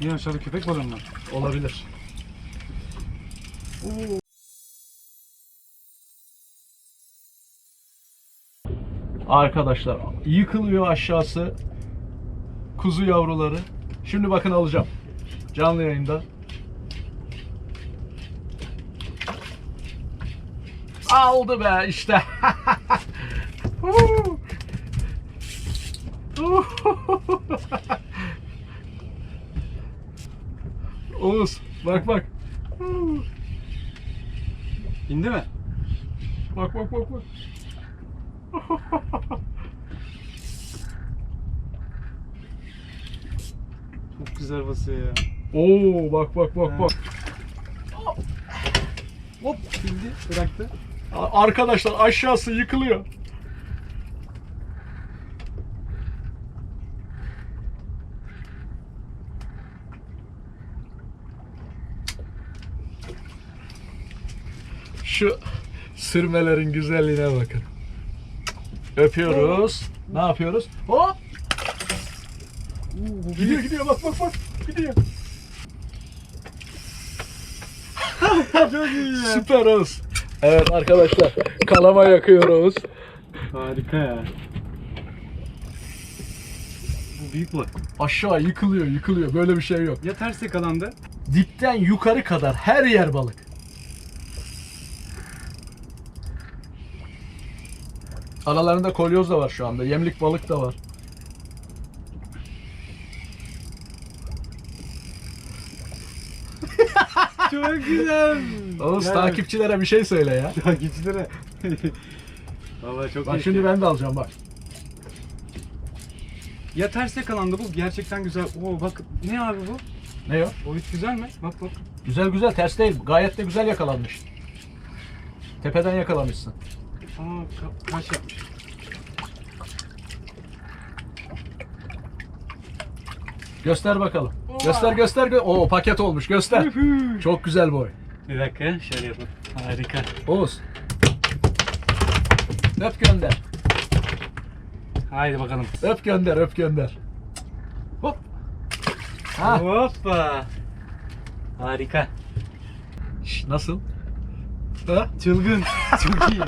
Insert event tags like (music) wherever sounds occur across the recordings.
Niye aşağıda köpek balığı mı? var? Olabilir. Arkadaşlar yıkılıyor aşağısı kuzu yavruları. Şimdi bakın alacağım. Canlı yayında. Aldı be işte. (laughs) Oğuz bak bak. İndi mi? Bak bak bak bak. (laughs) Çok güzel basıyor ya. Oo bak bak bak bak. Hop indi bıraktı. Arkadaşlar aşağısı yıkılıyor. Şu sürmelerin güzelliğine bakın. Öpüyoruz. Ne yapıyoruz? Hop! Gidiyor gidiyor bak bak bak. Gidiyor. Çok iyi ya. Süper Oğuz. Evet arkadaşlar kalama yakıyoruz. Harika ya. Bu büyük balık. Aşağı yıkılıyor yıkılıyor böyle bir şey yok. Ya ters yakalandı? Dipten yukarı kadar her yer balık. Aralarında kolyoz da var şu anda. Yemlik balık da var. (laughs) Çok güzel. Oğuz Yani- takipçilere bir şey söyle ya. Takipçilere. (laughs) Valla çok Bak iyi. şimdi ben de alacağım bak. Ya ters yakalandı bu gerçekten güzel. Oo bak ne abi bu? Ne o? Boyut güzel mi? Bak bak. Güzel güzel ters değil. Gayet de güzel yakalanmış. Tepeden yakalamışsın. Aa ka- kaç yapmış. Göster bakalım. Göster göster. Gö Oo paket olmuş göster. Ühü. Çok güzel boy. Bir dakika şöyle yapalım. Harika. Oğuz. Öp gönder. Haydi bakalım. Öp gönder, öp gönder. Hop. Ha. Hoppa. Harika. Şş, nasıl? Ha? Çılgın. Çok iyi.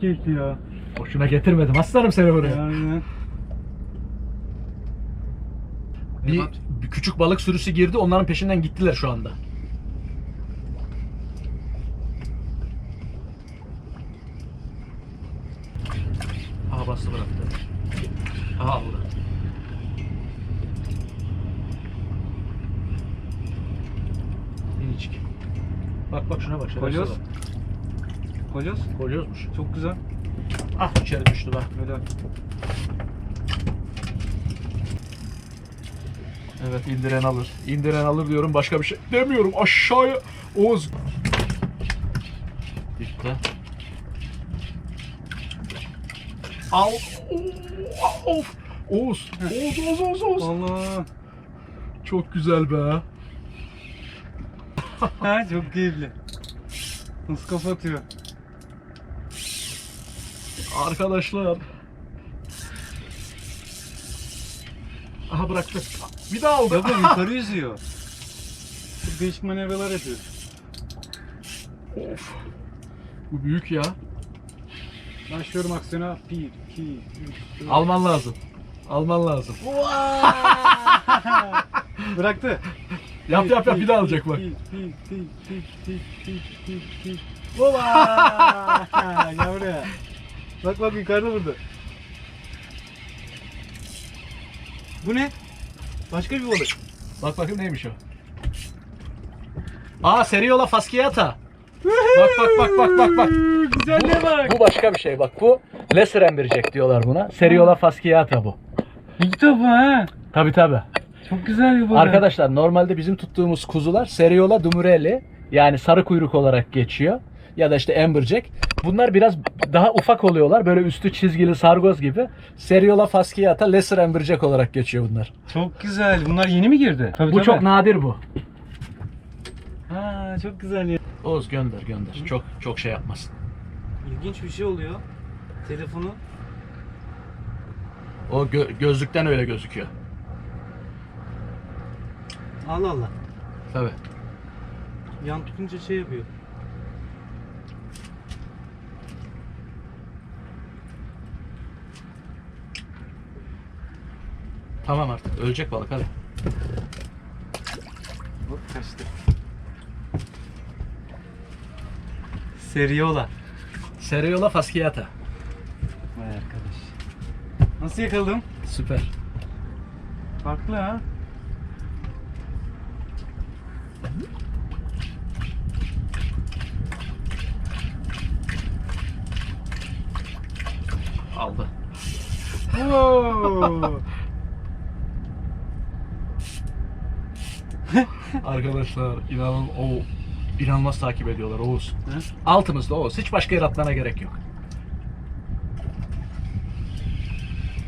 Keyifli ya. Boşuna getirmedim. Aslanım seni buraya. Yani. Bir, bir küçük balık sürüsü girdi. Onların peşinden gittiler şu anda. Aha bastı bıraktı. Aha aldı. Minicik. Bak bak şuna bak. Kolyoz. Kolyoz. Kolyozmuş. Çok güzel. Ah içeri düştü bak. Öyle. Evet indiren alır. İndiren alır diyorum başka bir şey demiyorum. Aşağıya Oğuz. Dipte. Al. Of. Oğuz. Oğuz Oğuz Oğuz Oğuz. Allah. Çok güzel be. Ha çok keyifli. Nasıl kafa atıyor? Arkadaşlar. Aha bıraktı. Bir daha aldı. Baba yukarı yüzüyor. Çok değişik manevralar yapıyor. Of. Bu büyük ya. Başlıyorum aksiyona. 1, 2, 3, 4. Alman lazım. Alman lazım. (laughs) Bıraktı. Yap yap yap bir daha alacak bak. Baba! (laughs) Gel buraya. Bak bak yukarıda vurdu. Bu ne? Başka bir balık. Bak bakayım neymiş o. Aa Seriola fasciata. Bak bak bak bak bak bak. Güzelliğe bak. Bu başka bir şey bak. Bu lesser emberjack diyorlar buna. Seriola fasciata bu. İlk defa ha. Tabi tabi. Çok güzel bir balık. Arkadaşlar normalde bizim tuttuğumuz kuzular Seriola dumurelli yani sarı kuyruk olarak geçiyor. Ya da işte amberjack. Bunlar biraz daha ufak oluyorlar. Böyle üstü çizgili sargoz gibi. Seriola fasciata lesser amberjack olarak geçiyor bunlar. Çok güzel. Bunlar yeni mi girdi? Tabii, bu çok nadir bu. Ha, çok güzel ya. Oğuz gönder gönder. Çok çok şey yapmasın. İlginç bir şey oluyor. Telefonu O gö- gözlükten öyle gözüküyor. Allah Allah. Tabii. Yan tutunca şey yapıyor. Tamam artık. Ölecek balık hadi. Hop kaçtı. Seriola. Seriola fasciata. Vay arkadaş. Nasıl yakaladım? Süper. Farklı ha. Aldı. (laughs) Arkadaşlar inanın o inanılmaz takip ediyorlar Oğuz. Ha? Altımızda Oğuz. Hiç başka yere atmana gerek yok.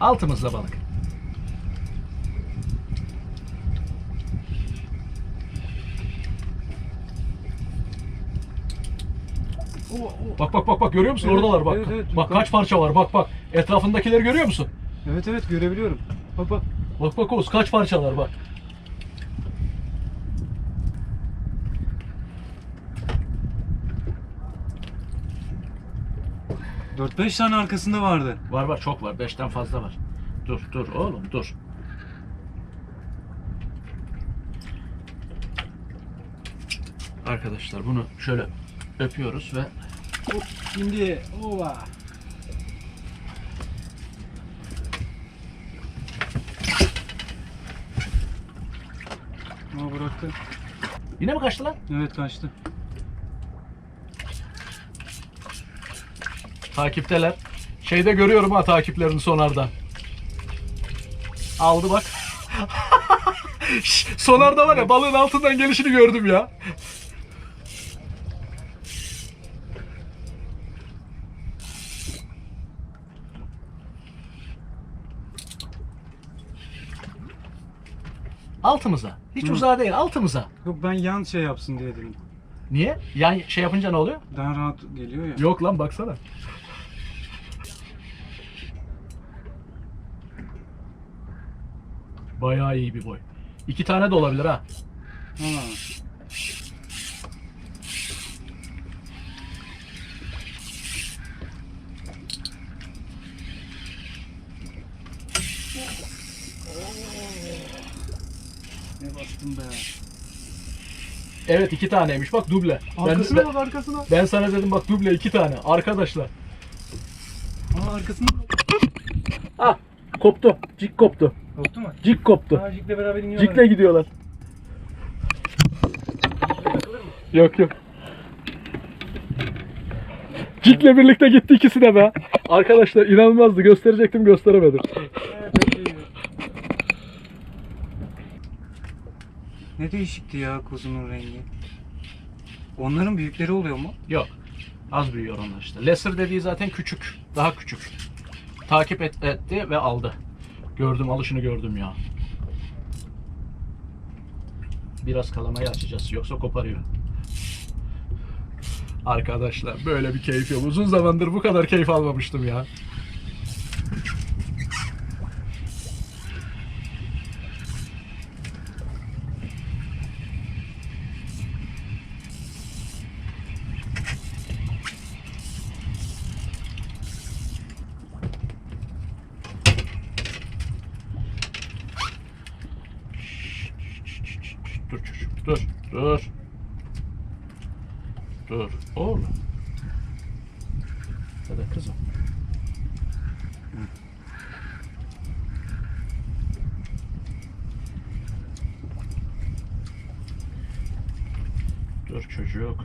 Altımızda balık. Bak bak bak bak görüyor musun Evet, oradalar bak. evet, evet. bak kaç parça var bak bak. Etrafındakileri görüyor musun? Evet evet görebiliyorum. Bak bak. Bak bak Oğuz kaç parçalar bak. Dört beş tane arkasında vardı. Var var çok var. Beşten fazla var. Dur dur oğlum dur. Arkadaşlar bunu şöyle öpüyoruz ve Hop şimdi ova. Aa bıraktı. yine mi kaçtı lan? Evet kaçtı. Takipteler. Şeyde görüyorum ha takiplerini sonarda. Aldı bak. (laughs) Sonarda var ya balığın altından gelişini gördüm ya. Altımıza. Hiç Hı. uzağa değil altımıza. Yok ben yan şey yapsın diye dedim. Niye? Yani şey yapınca ne oluyor? Daha rahat geliyor ya. Yok lan baksana. Bayağı iyi bir boy. İki tane de olabilir ha. Ha. Ne bastım be. Evet iki taneymiş bak duble. Arkasına ben, bak arkasına. ben sana dedim bak duble iki tane. Arkadaşlar. Aa arkasına bak. Ah koptu. Cik koptu. Koptu mu? Cik koptu. Aa Jik'le beraber iniyorlar. Cikle gidiyorlar. Yok yok. Cikle birlikte gitti ikisi de be. Arkadaşlar inanılmazdı. Gösterecektim gösteremedim. Evet, evet, evet. Ne değişikti ya kuzunun rengi. Onların büyükleri oluyor mu? Yok. Az büyüyor onlar işte. Lesser dediği zaten küçük. Daha küçük. Takip et- etti ve aldı. Gördüm alışını gördüm ya. Biraz kalamayı açacağız yoksa koparıyor. Arkadaşlar böyle bir keyif yok. Uzun zamandır bu kadar keyif almamıştım ya. Dur çocuğum, dur, dur. Dur, oğlum. Ya da kızım. Dur çocuk.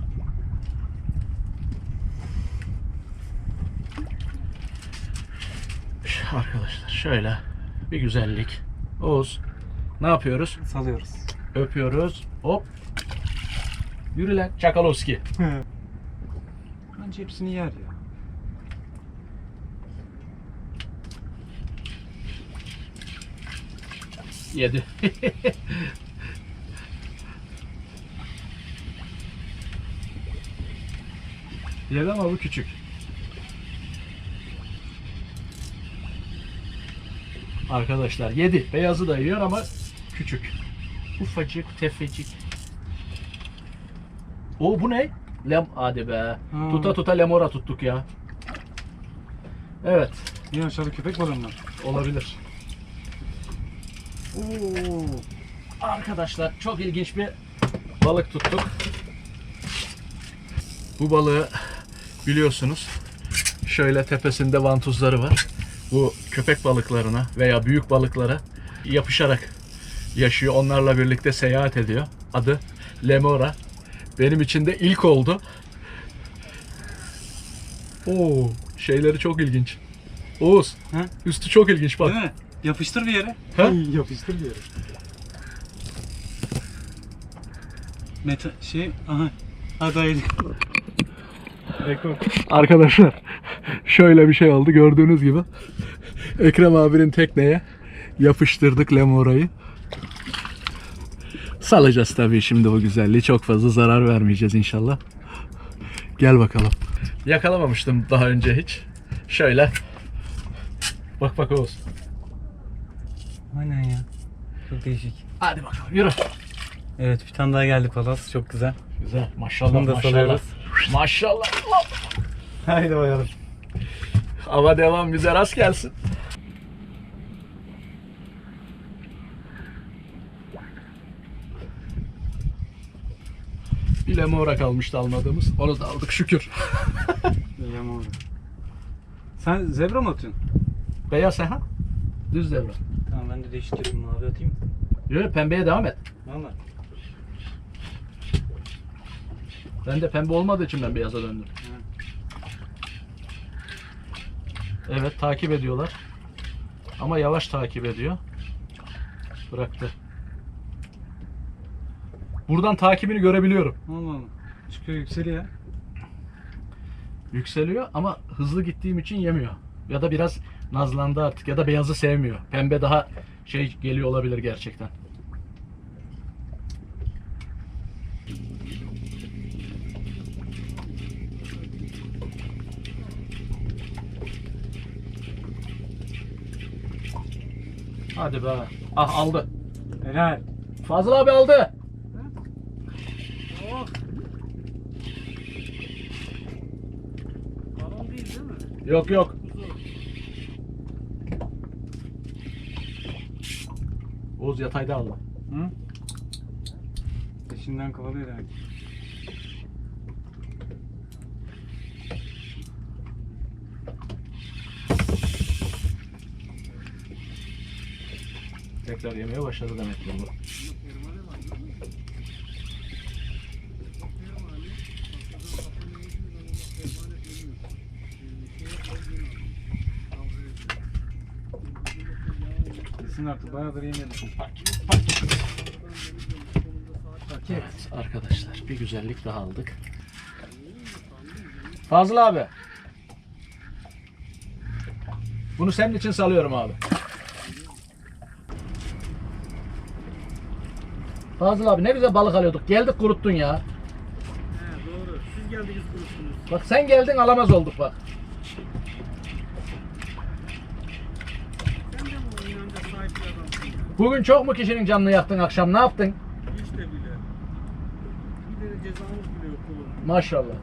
Arkadaşlar şöyle bir güzellik. Oğuz ne yapıyoruz? Salıyoruz. Öpüyoruz. Hop. Yürü lan Çakalowski. Bence hepsini yer ya. Yedi. (laughs) Yedi ama bu küçük. Arkadaşlar yedi. Beyazı da yiyor ama küçük. Ufacık tefecik. O bu ne? Lem hadi be. Ha. Tuta tuta lemora tuttuk ya. Evet. Niye aşağıda köpek var? Olabilir. Oo. Arkadaşlar çok ilginç bir balık tuttuk. Bu balığı biliyorsunuz şöyle tepesinde vantuzları var. Bu köpek balıklarına veya büyük balıklara yapışarak yaşıyor. Onlarla birlikte seyahat ediyor. Adı Lemora. Benim için de ilk oldu. Oo, şeyleri çok ilginç. Oğuz, Ha? üstü çok ilginç bak. Değil mi? Yapıştır bir yere. Ha? Yapıştır bir yere. Meta şey aha. Rekor. Arkadaşlar şöyle bir şey oldu gördüğünüz gibi. Ekrem abinin tekneye yapıştırdık lemurayı. Salacağız tabii şimdi o güzelliği. Çok fazla zarar vermeyeceğiz inşallah. Gel bakalım. Yakalamamıştım daha önce hiç. Şöyle. Bak bak Oğuz. Aynen ya. Çok değişik. Hadi bakalım yürü. Evet bir tane daha geldi palas. Çok güzel. Güzel maşallah Bunu da maşallah. salıyoruz. Maşallah. Haydi bakalım. Hava devam bize rast gelsin. Bir lemora kalmıştı almadığımız. Onu da aldık şükür. Yağmur. Sen zebra mı atıyorsun? Beyaz ha? Düz devre. Tamam ben de değiştiririm mavi atayım. Yok pembeye devam et. Valla. Ben de pembe olmadığı için ben beyaza döndüm. Evet takip ediyorlar. Ama yavaş takip ediyor. Bıraktı. Buradan takibini görebiliyorum. Allah Allah. Çıkıyor yükseliyor. Yükseliyor ama hızlı gittiğim için yemiyor. Ya da biraz nazlandı artık ya da beyazı sevmiyor. Pembe daha şey geliyor olabilir gerçekten. Hadi be. Ah aldı. Helal. Fazıl abi aldı. Balon değil değil mi? Yok yok. Oğuz yatayda aldı. Hı? Peşinden kovalıyor demek. Tekrar yemeye başladı demek ki bu. Kesin artık bayağıdır yemedim. Evet arkadaşlar bir güzellik daha aldık. Fazıl abi. Bunu senin için salıyorum abi. Fazıl abi ne güzel balık alıyorduk. Geldik kuruttun ya. He doğru. Siz geldiniz kuruttunuz. Bak sen geldin alamaz olduk bak. Sen de bu inanca sahip bir adamsın. Bugün çok mu kişinin canını yaktın akşam ne yaptın? Hiç de bile. Bir de cezamız bile yok oğlum. Maşallah.